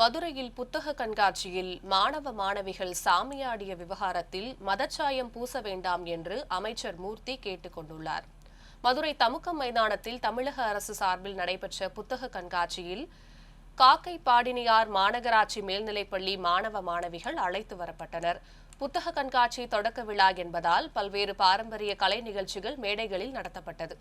மதுரையில் புத்தக கண்காட்சியில் மாணவ மாணவிகள் சாமியாடிய விவகாரத்தில் மதச்சாயம் பூச வேண்டாம் என்று அமைச்சர் மூர்த்தி கேட்டுக் கொண்டுள்ளார். மதுரை தமுக்கம் மைதானத்தில் தமிழக அரசு சார்பில் நடைபெற்ற புத்தக கண்காட்சியில் காக்கை பாடினியார் மாநகராட்சி மேல்நிலைப்பள்ளி மாணவ மாணவிகள் அழைத்து வரப்பட்டனர். புத்தக கண்காட்சி தொடக்க விழா என்பதால் பல்வேறு பாரம்பரிய கலை நிகழ்ச்சிகள் மேடைகளில் நடத்தப்பட்டது.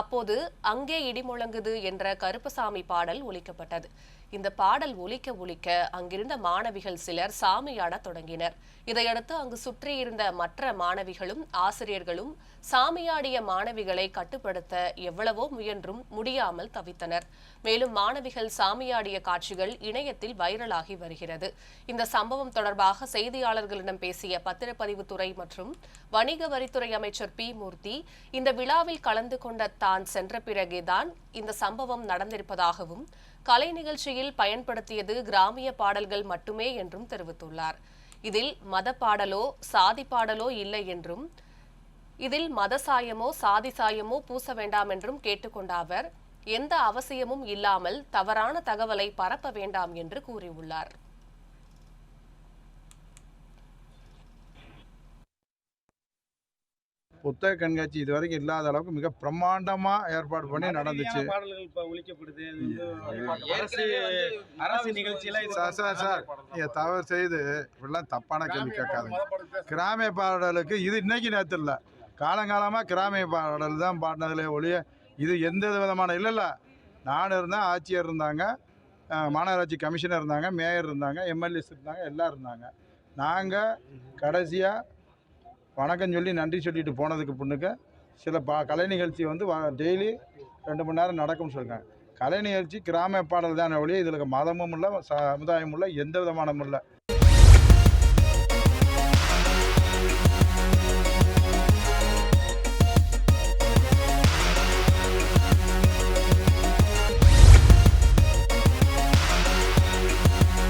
அப்போது அங்கே இடிமுழங்குது என்ற கருப்பசாமி பாடல் ஒலிக்கப்பட்டது. இந்த பாடல் ஒலிக்க ஒலிக்க அங்கிருந்த மாணவிகள் சிலர் சாமியாடத் தொடங்கினர். இதையடுத்து அங்கு சுற்றியிருந்த மற்ற மாணவிகளும் ஆசிரியர்களும் சாமியாடிய மாணவிகளை கட்டுப்படுத்த எவ்வளவோ முயன்றும் முடியாமல் தவித்தனர். மேலும் மாணவிகள் சாமியாடிய காட்சிகள் இணையத்தில் வைரலாகி வருகிறது. இந்த சம்பவம் தொடர்பாக செய்தியாளர்களிடம் பேசிய பத்திரப்பதிவுத்துறை மற்றும் வணிக வரித்துறை அமைச்சர் பி. மூர்த்தி இந்த விழாவில் கலந்து கொண்ட தான் சென்ற பிறகேதான் இந்த சம்பவம் நடந்திருப்பதாகவும் கலை நிகழ்ச்சியில் பயன்படுத்தியது கிராமிய பாடல்கள் மட்டுமே என்றும் தெரிவித்துள்ளார். இதில் மத பாடலோ சாதி பாடலோ இல்லை என்றும் இதில் மத சாயமோ சாதி சாயமோ பூச வேண்டாம் என்றும் கேட்டுக்கொண்ட அவர் எந்த அவசியமும் இல்லாமல் தவறான தகவலை பரப்ப வேண்டாம் என்று கூறியுள்ளார். புத்தக கண்காட்சி இது வரைக்கும் இல்லாத அளவுக்கு மிக பிரம்மாண்டமாக ஏற்பாடு பண்ணி நடந்துச்சு. மதரீதியான பாடல்கள் இப்ப ஒலிக்கப்படுது. அது வந்து அரசு அரசு நிகழ்ச்சியில இது சார் சார் சார் நீங்கள் தவறு செய்து இப்படிலாம் தப்பான கேள்வி கேட்காதுங்க. கிராமிய பாடலுக்கு இது இன்னைக்கு நேற்று இல்லை. காலங்காலமாக கிராமிய பாடல் தான் பாடினதுல ஒழிய இது எந்த விதமான இல்லை இல்லை. நான் இருந்தேன் ஆட்சியர் இருந்தாங்க மாநகராட்சி கமிஷனர் இருந்தாங்க மேயர் இருந்தாங்க எம்எல்ஏஸ் இருந்தாங்க எல்லாம் இருந்தாங்க. நாங்கள் கடைசியாக வணக்கம் சொல்லி நன்றி சொல்லிட்டு போனதுக்கு பொண்ணுக்கு சில பா கலை நிகழ்ச்சி வந்து டெய்லி ரெண்டு மணி நேரம் நடக்கும்னு சொல்லியிருக்காங்க கலை நிகழ்ச்சி கிராம பாடல் தானே ஒழிய இதில் மதமும் இல்லை சமுதாயமும் இல்லை எந்த விதமானமும் இல்லை.